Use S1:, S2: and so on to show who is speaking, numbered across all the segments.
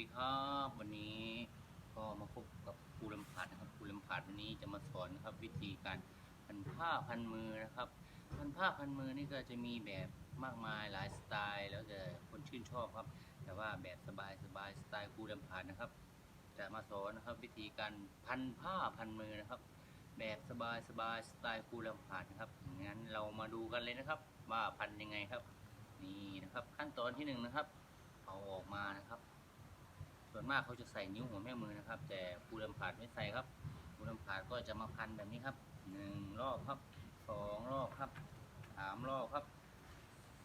S1: ดีครับวันนี้ก็มาพบกับครูลำผาดนะครับครูลำผาดวันนี้จะมาสอนนะครับ วิธีการพันผ้าพันมือนะครับ พันผ้าพันมือนี่ก็จะมีแบบมากมายหลายสไตล์ แล้วแต่คนชื่นชอบครับ แต่ว่าแบบสบายสบายสไตล์ครูลำผาดนะครับ จะมาสอนนะครับ วิธีการพันผ้าพันมือนะครับ แบบสบายสบายสไตล์ครูลำผาดนะครับงั้นเรามาดูกันเลยนะครับ ว่าพันยังไงครับ นี่นะครับขั้นตอนที่หนึ่งนะครับเอาออกมานะครับ วนมากเขาจะใส่นิ้วหัวแม่มือนะครับ แต่ภูลำผาดไม่ใส่ครับภูลำผาดก็จะมาพันแบบนี้ครับหนึ่งรอบครับสองรอบครับสามรอบครับ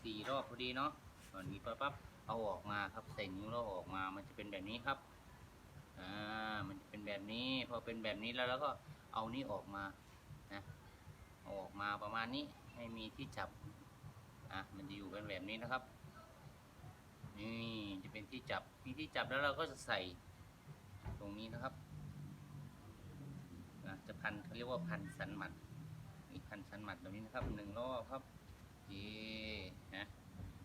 S1: สี่รอบพอดีเนาะตอนนี้ปั๊บปั๊บเอาออกมาครับใส่นิ้วเราออกมา มันจะเป็นแบบนี้ครับอ่ามันจะเป็นแบบนี้พอเป็นแบบนี้แล้วเราก็เอานี่ออกมานะเอาออกมาประมาณนี้ให้มีที่จับอะมันจะอยู่เป็นแบบนี้นะครับ นี่จะเป็นที่จับมีที่จับแล้วเราก็จะใส่ตรงนี้นะครับนะจะพันเขาเรียกว่าพันสันหมัดนี่พันสันหมัดตรงนี้นะครับหนึ่งรอบครับเย่นะ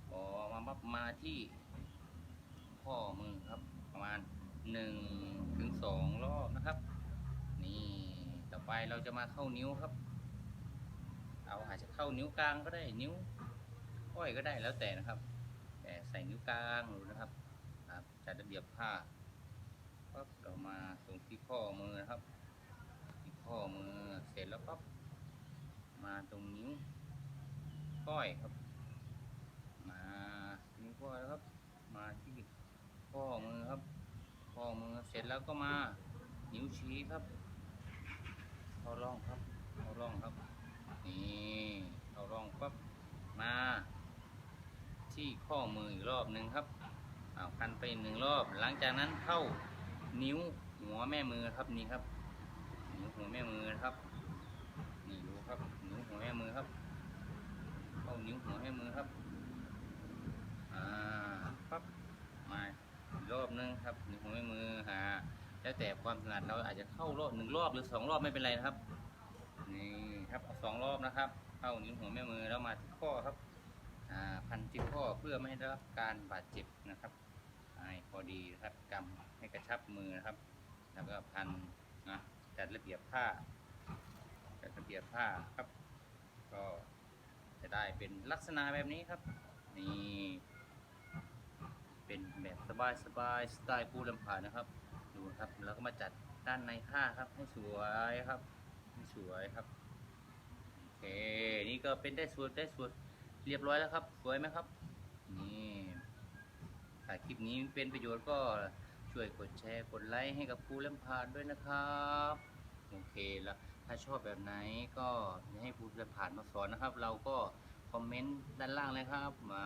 S1: พอมาปั๊บมาที่ข้อมือครับ ประมาณหนึ่งถึงสองรอบนะครับ นี่ต่อไปเราจะมาเข้านิ้วครับ เอาอาจจะเข้านิ้วกลางก็ได้นิ้วก้อยก็ได้แล้วแต่นะครับ แต่ใส่นิ้วกลางดูนะครับครับจัดระเบียบผ้าปั๊บเรามาตรงที่ข้อมือนะครับ ที่ข้อมือเสร็จแล้วปั๊บมาตรงนิ้วก้อยครับ มานิ้วก้อยแล้วครับ มาที่ข้อมือครับ ข้อมือเสร็จแล้วก็มานิ้วชี้ครับเข้าร่องครับเข้าร่องครับนี่เข้าร่องปั๊บมา ที่ข้อมืออีกรอบหนึ่งครับเอาพันไปหนึ่งรอบ หลังจากนั้นเข้านิ้วหัวแม่มือครับนี่ครับ นิ้วหัวแม่มือนะครับ นี่ดูครับ นิ้วหัวแม่มือครับ เข้านิ้วหัวแม่มือครับ อ่าปั๊บมาอีกรอบหนึงครับ นิ้วหัวแม่มือหาแล้วแต่ความถนัดเราอาจจะเข้ารอบหนึ่งรอบหรือสองรอบไม่เป็นไรนะครับ นี่ครับสองรอบนะครับ เข้านิ้วหัวแม่มือแล้วมาที่ข้อครับ พันที่ข้อเพื่อไม่ให้ได้รับการบาดเจ็บนะครับให้พอดีนะครับกำให้กระชับมือนะครับ แล้วก็พันนะจัดระเบียบผ้าจัดระเบียบผ้าครับ ก็จะได้เป็นลักษณะแบบนี้ครับนี่เป็นแบบสบายสบายสไตล์ปูลำผานะครับ ดูครับแล้วก็มาจัดด้านในผ้าครับ ให้สวยครับให้สวยครับโอเคนี่ก็เป็นได้สวยได้สวย เรียบร้อยแล้วครับ สวยไหมครับ นี่ถ้าคลิปนี้เป็นประโยชน์ก็ช่วยกดแชร์ กดไลค์ให้กับครูเล่มพาดด้วยนะครับ โอเคแล้วถ้าชอบแบบไหนก็ให้ครูเล่มพาดมาสอนนะครับ เราก็คอมเมนต์ด้านล่างเลยครับมา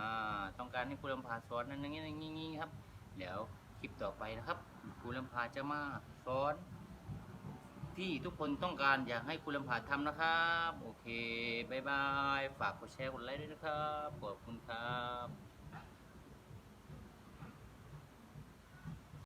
S1: ต้องการให้ครูเล่มพาดสอนนั่นอย่างนี้อย่างนี้ครับ เดี๋ยวคลิปต่อไปนะครับครูเล่มพาดจะมาสอน ที่ทุกคนต้องการอยากให้คุณลำผาทำนะครับ โอเคบายบาย ฝากกดแชร์กดไลค์ด้วยนะครับ ขอบคุณครับ